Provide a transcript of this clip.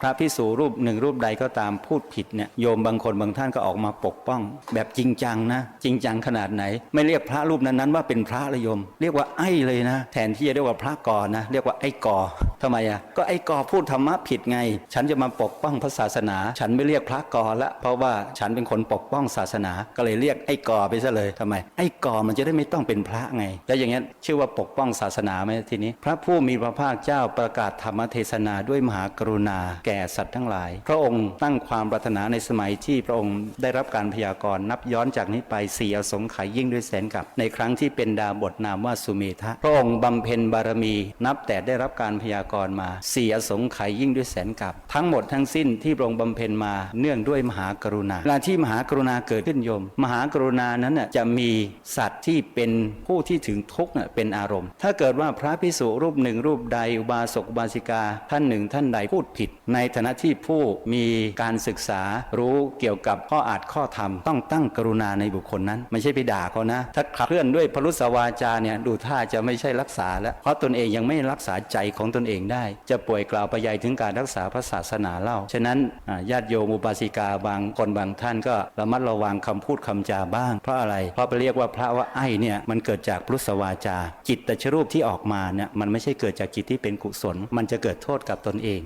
พระพิสูรูปหนึ่งรูปใดก็ตามพูดผิดเนี่ยโยมบางคนบางท่านก็ออกมาปกป้อง แบบจริงจังนะ จริงจังขนาดไหน ไม่เรียกพระรูปนั้นๆว่าเป็นพระเลยโยม เรียกว่าไอ้เลยนะ แทนที่จะเรียกว่าพระกอนะ เรียกว่าไอ้กอทำไมอะก็ไอ้กอพูดธรรมะผิดไง ฉันจะมาปกป้องพระศาสนา ฉันไม่เรียกพระกอละเพราะว่าฉันเป็นคนปกป้องศาสนา ก็เลยเรียกไอ้กอไปซะเลยทำไม ไอ้กอมันจะได้ไม่ต้องเป็นพระไง แล้วอย่างเงี้ยชื่อว่าปกป้องศาสนาไหมทีนี้ พระผู้มีพระภาคเจ้าประกาศธรรมเทศนาด้วยมหากรุณาแก่สัตว์ทั้งหลาย พระองค์ตั้งความปรารถนาในสมัยที่พระองค์ได้รับการพยากรณ์นับย้อนจากนี้ไปสี่อสงไขยยิ่งด้วยแสนกับ ในครั้งที่เป็นดาบทนามว่าสุเมธะพระองค์บำเพ็ญบารมี นับแต่ได้รับการพยากรณ์มาสี่อสงไขยยิ่งด้วยแสนกับ ทั้งหมดทั้งสิ้นที่พระองค์บำเพ็ญมาเนื่องด้วยมหากรุณาเวลาที่มหากรุณาเกิดขึ้นโยม มหากรุณานั้นน่ะจะมีสัตว์ที่เป็นผู้ที่ถึงทุกข์เป็นอารมณ์ ถ้าเกิดว่าพระพิสุรูปหนึ่งรูปใดอุบาสกอุบาสิกาท่านหนึ่งท่านใดพูดผิดในในฐานะที่ผู้มีการศึกษารู้เกี่ยวกับข้ออาจข้อธรรม ต้องตั้งกรุณาในบุคคลนั้น ไม่ใช่ไปด่าเขานะ ถ้าขับเคลื่อนด้วยพรุษวาจาเนี่ยดูท่าจะไม่ใช่รักษาแล้ว เพราะตนเองยังไม่รักษาใจของตนเองได้ จะป่วยกล่าวไปใหญ่ถึงการรักษาพระศาสนาเล่า ฉะนั้นญาติโยมอุบาสิกาบางคนบางท่านก็ระมัดระวังคำพูดคำจาบ้าง เพราะอะไร เพราะไปเรียกว่าพระว่าไอ้เนี่ยมันเกิดจากพุทธวาจา จิตตชรูปที่ออกมาเนี่ยมันไม่ใช่เกิดจากจิตที่เป็นกุศล มันจะเกิดโทษกับตนเอง